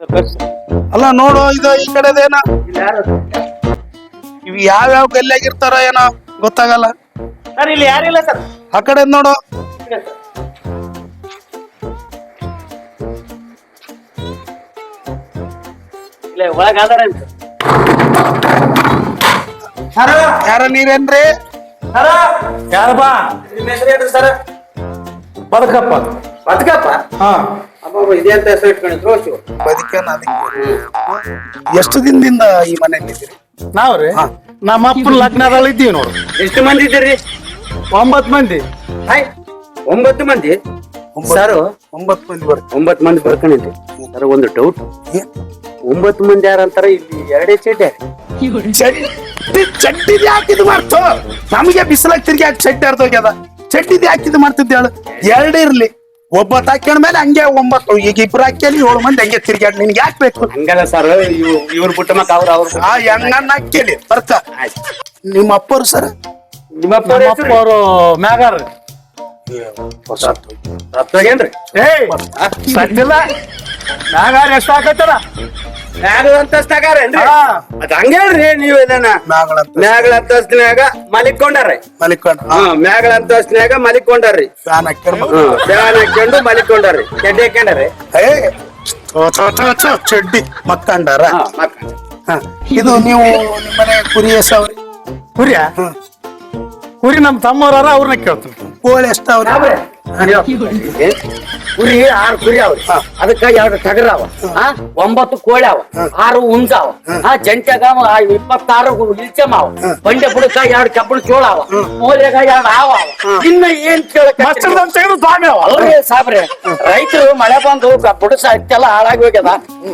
ಅಲ್ಲ ನೋಡು ಇದು ಈ ಕಡೆದೇನ ಇವ್ ಯಾವ್ಯಾವ ಗಲ್ಲಿಯಾಗಿರ್ತಾರ ಏನೋ ಗೊತ್ತಾಗಲ್ಲ. ಸರ್ ಇಲ್ಲಿ ಯಾರಿಲ್ಲ ಸರ್? ಆ ಕಡೆ ನೋಡು. ಇಲ್ಲ ಒಳಗ ಅದಾರ ಸರ್! ಯಾರ ನೀರೇನ್ರಿ? ಸರ! ಯಾರಪ್ಪ? ನಿಮ್ಮ ಹೆಸರು ಸರ್? ಬದುಕಪ್ಪ. ಬದುಕಪ್ಪ? ಹಾ. ಇದೆ ಅಂತ ಹೆಸರು ಇಟ್ಕೊಂಡಿದ್ರು ಶಿವ ಬದುಕೇನ ಅದಕ್ಕೆ ಎಷ್ಟು ದಿನದಿಂದ ಈ ಮನೆಯಲ್ಲಿ ಇದ್ದೀರಿ? ನಾವ್ರಿ? ನಮ್ಮ ಅಪ್ಪನ ಲಗ್ನದಲ್ಲಿ ಇದ್ದೀವಿ ನೋಡ್ರಿ ಎಷ್ಟು ಮಂದಿ ಇದ್ದೀರಿ? ಒಂಬತ್ ಮಂದಿ. ಹಾಯ್ ಒಂಬತ್ತು ಮಂದಿ? ಒಂಬತ್ತು- ಸರ್? ಒಂಬತ್ತು ಮಂದಿ ಬರ್ತೀವಿ ಒಂಬತ್ತು ಮಂದಿ ಬರ್ಕೊಂಡಿದ್ದೆ ಸರ್ ಒಂದು ಡೌಟ್ ಒಂಬತ್ತು ಮಂದಿ ಯಾರಂತಾರ? ಇಲ್ಲಿ ಎರಡೇ ಚೇಟೆ ಚಡ್ಡಿ ಚಡ್ಡಿದ್ ಯಾಕೆ ಇದು ಮಾಡ್ತು? ನಮಗೆ ಬಿಸಿಲಾಗ ತಿರ್ಗಿ ಯಾಕೆ ಚಡ್ಡಿ ಅರ್ಧೋಗ್ಯದ. ಚಡ್ಡಿದ್ ಯಾಕೆ ಇದು ಮಾಡ್ತಿದ್ದೆ ಹೇಳು? ಎರಡೇ ಇರ್ಲಿ. ಒಬ್ಬತ್ತು ಹಾಕ್ಯಣ ಮೇಲೆ ಹಂಗೆ ಒಂಬತ್ತು ಈಗ ಇಬ್ರು ಹಾಕಿ ಏಳು ಮಂದಿ ಹಂಗೆ ತಿರ್ಗಾಡ್ ನಿನ್ಗೆ ಯಾಕೆ ಬೇಕು? ಹಂಗಲ್ಲ ಸರ್ ಇವ್ರ ಬಿಟ್ಟ ಮಕ್ಕ ಅವ್ರ ಅವ್ರ ಆ ಹೆಣ್ಣನ್ನ ಹಾಕ್ಯಲಿ ಬರ್ತ ನಿಮ್ಮ ಅಪ್ಪರು ಸರ್ ನಮ್ಮ ಅಪ್ಪ ಅವರು ಮ್ಯಾಗಾರ. ಏನ್ರಿ? ಏಯ್ ಸತ್ತಿಲ್ಲ. ಮ್ಯಾಗಾರ ಎಷ್ಟ ಆಕತ್ತಲ್ಲ ಮ್ಯಾಗಳ ಅಂತಸ್ತಾಗಾರೇನ್ರಿ. ಅದ್ ಹಂಗೇಳ್ರಿ ನೀವು ಇದನ್ನ. ಮ್ಯಾಗಳಂತ ಮ್ಯಾಗಳ ಅಂತಸ್ತಿನಾಗ ಮಲಿಕೊಂಡಾರ್ರಿ ಮಲಿಕೊಂಡು ಹಾ ಮ್ಯಾಗಳ ಅಂತಸ್ತಿನಾಗ ಮಲಿಕೊಂಡಾರ್ರಿ ಫ್ಯಾನ್ ಹ್ಮ್ ಫ್ಯಾನ್ ಮಲಿಕೊಂಡಾರ್ರಿ ಚಡ್ಡಿ ಹಾಕೊಂಡಾರ್ರಿ ಏ ಚಡ್ಡಿ ಮಕ್ಕಂಡಾರ ಹಾ ಇದು ನೀವು ನಿಮ್ಮನೆ ಕುರಿ ಎಸವ್ರಿ? ಕುರಿಯ? ಕುರಿ ನಮ್ಮ ತಮ್ಮವ್ರ ಅವ್ರನ್ನ ಕೇಳ್ತೀನಿ. ಕೋಳಿ ಎಷ್ಟವ್ರಿ ಕುರಿ ಆರು ಕುರಿ ಅವ. ಅದಕ್ಕ ಎರಡು ಟಗರ ಅವ. ಒಂಬತ್ತು ಕೋಳಿ ಅವ. ಆರು ಹುಂಜ ಅವ. ಆ ಜಂಟ್ಯಾಗ ಇಪ್ಪತ್ತಾರು ಇಲ್ಚಮ್ ಅವ. ಬಂಡೆ ಬುಡಕ ಎರಡು ಕಬ್ಬಣ ಚೋಳ ಅವ. ಮೂಲೆಗ ಎರಡು ಹಾವ ಅವ. ಇನ್ನ ಏನ್ ಕೇಳಕ್ ಸಾಬ್ರೆ. ರೈತರು ಮಳೆ ಬಂದು ಬುಡಸ ಎಲ್ಲ ಹಾಳಾಗಿ ಹೋಗ್ಯದ.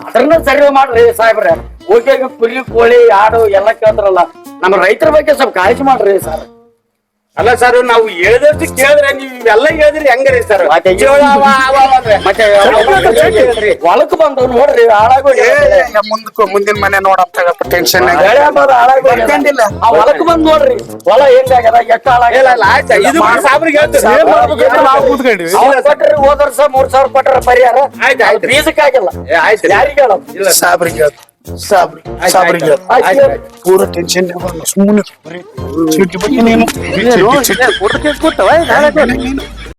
ಅದನ್ನ ಸರಿ ಮಾಡ್ರಿ ಸಾಹೇಬ್ರೆ ಹೋಗಿ ಕುರಿ ಕೋಳಿ ಆಡು ಎಲ್ಲ ಕೇಳ್ತಾರಲ್ಲ. ನಮ್ಮ ರೈತರ ಬಗ್ಗೆ ಸ್ವಲ್ಪ ಕಾಳಜಿ ಮಾಡ್ರಿ ಸರ್ ಅಲ್ಲ ಸರ್ ನಾವು ಹೇಳಿದಷ್ಟು ಕೇಳಿದ್ರೆ ನೀವು ಇವೆಲ್ಲ ಹೇಳಿದ್ರಿ ಹೆಂಗ್ರಿ ಸರ್ ಮತ್ತೆ ಮತ್ತೆ ಹೊಲಕ್ ಬಂದು ನೋಡ್ರಿ ಹಾಳಾಗಿ ಏ ಹೋಗ್ಯದ. ಮುಂದಕ್ಕೆ ಮುಂದಿನ ಮನೆ ನೋಡಪ್ಪ ಟೆನ್ಷನ್ ಬೆಳೆ. ಬರ್ಕಂಡಿಲ್ಲ. ಆ ಹೊಲಕ್ ಬಂದ್ ನೋಡ್ರಿ ಹೊಲ ಹೆಂಗಾಗ್ಯದ ಎಷ್ಟ ಹಾಳಾಗ್ಯದ ಆಯ್ತಾ ಇದು ಸಾಬ್ರಿಗೆ ಹೇಳ್ತೀರಿ ಏನ್ ಮಾಡ್ಬೇಕಂತ ನಾವು ಕೂತ್ಕೊಂಡಿವಿ ಅವ್ರ್ ಕೊಟ್ರಿ ಹೋದ ವರ್ಷ ಮೂರ್ ಸಾವಿರ ಕೊಟ್ರ ಪರಿಹಾರ ಆಯ್ತು, ಆಯ್ತು. ಬೀಜಕ್ಕಾಗಿಲ್ಲ ಏ, ಆಯ್ತು. ಯಾರಿಗೆ? ಇಲ್ಲ ಸಾಬ್ರಿಗೆ. ಸಾಬ್ರಿ ಸಾಬ್ರಿಗೆ. ಆಯ್ತು. ಪೂರ ಟೆನ್ಷನ್ ಸುಮ್ಮನೆ ಸಿಟ್ಟು ಬಿಟ್ಟು ನೀನು ಸಿಟ್ಟು- ನೀನು